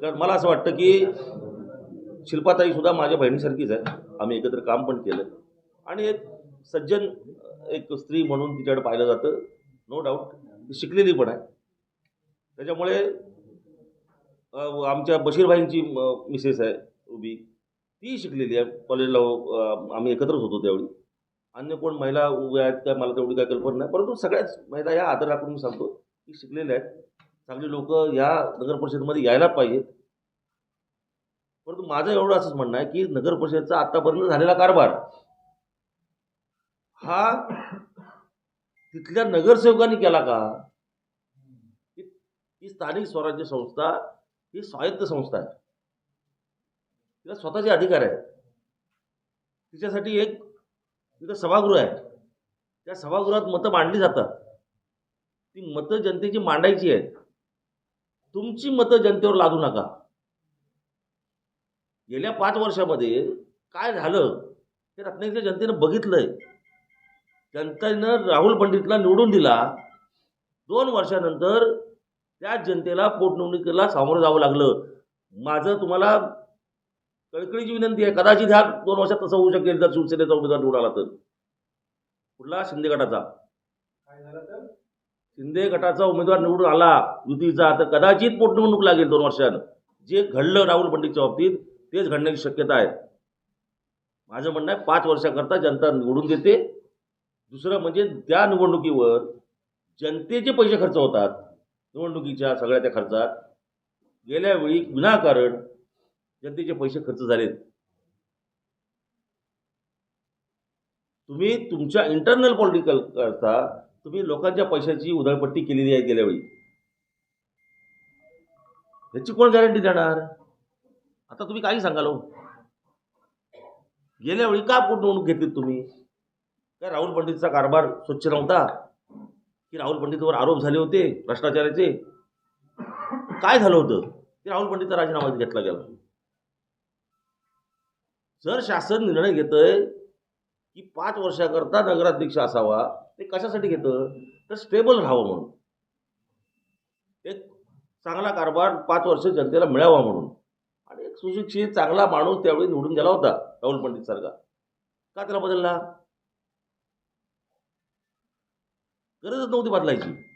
कारण मला असं वाटतं की शिल्पाताई सुद्धा माझ्या बहिणीसारखीच आहे आम्ही एकत्र काम पण केलं. आणि एक सज्जन एक स्त्री म्हणून तिच्याकडे पाहिलं जातं. नो डाऊट ती शिकलेली पण आहे. त्याच्यामुळे आमच्या बशीरभाईंची म, मिसेस आहे उभी. ती शिकलेली आहे. कॉलेजला आम्ही एकत्रच होतो त्यावेळी. अन्य कोण महिला उभ्या आहेत काय मला तेवढी काय कल्पना नाही. परंतु सगळ्याच महिला या आदर राखून मी सांगतो की शिकलेल्या आहेत. चांगली लोक या नगर परिषदेमध्ये यायला पाहिजेत. परंतु माझं एवढं असंच म्हणणं आहे की नगर परिषदेचा आतापर्यंत झालेला कारभार हा तिथल्या नगरसेवकांनी केला का? ही ही स्थानिक स्वराज्य संस्था ही स्वायत्त संस्था आहे. तिला स्वतःचे अधिकार आहेत. तिच्यासाठी एक तिथं सभागृह आहे. त्या सभागृहात मतं मांडली जातात. ती मतं जनतेची मांडायची आहेत. तुमची मतं जनतेवर लादू नका. गेल्या पाच वर्षामध्ये काय झालं हे रत्नागिरीच्या जनतेनं बघितलंय. जनतेनं राहुल पंडितला निवडून दिला. दोन वर्षानंतर त्या जनतेला पोटनिवडणुकीला सामोरं जावं लागलं. माझं तुम्हाला कळकळीची विनंती आहे कदाचित ह्या दोन वर्षात तसं होऊ शकेल जर शिवसेनेचा उमेदवार निवडाला तर. कुठला? शिंदे गटाचा. काय झालं तर? शिंदे गटाचा उमेदवार निवडून आला युतीचा तर कदाचित पोटनिवडणूक लागेल दोन वर्षानं. जे घडलं राहुल पंडितच्या बाबतीत तेच घडण्याची शक्यता आहे. माझं म्हणणं आहे पाच वर्षाकरता जनता निवडून देते. दुसरं म्हणजे त्या निवडणुकीवर जनतेचे पैसे खर्च होतात निवडणुकीच्या सगळ्या त्या खर्चात. गेल्या वेळी विनाकारण जनतेचे पैसे खर्च झालेत. तुम्ही तुमच्या इंटरनल पॉलिटिकल करता तुम्ही लोकांच्या पैशाची उधळपट्टी केलेली आहे गेल्या वेळी. ह्याची कोण गॅरंटी देणार? आता तुम्ही काही सांगाल हो? गेल्या वेळी का पोटवणूक घेतली तुम्ही? काय राहुल पंडितचा कारभार स्वच्छ नव्हता? की राहुल पंडितवर आरोप झाले होते भ्रष्टाचाराचे? काय झालं होतं? की राहुल पंडितचा राजीनामा घेतला गेला. जर शासन निर्णय घेतंय की पाच वर्षाकरता नगराध्यक्ष असावा ते कशासाठी घेतं? तर स्टेबल राहावं म्हणून. एक चांगला कारभार पाच वर्ष जनतेला मिळावा म्हणून. आणि एक सुशिक्षित चांगला माणूस त्यावेळी निवडून गेला होता राहुल पंडित सारखा का त्याला बदलला? गरजच नव्हती बदलायची.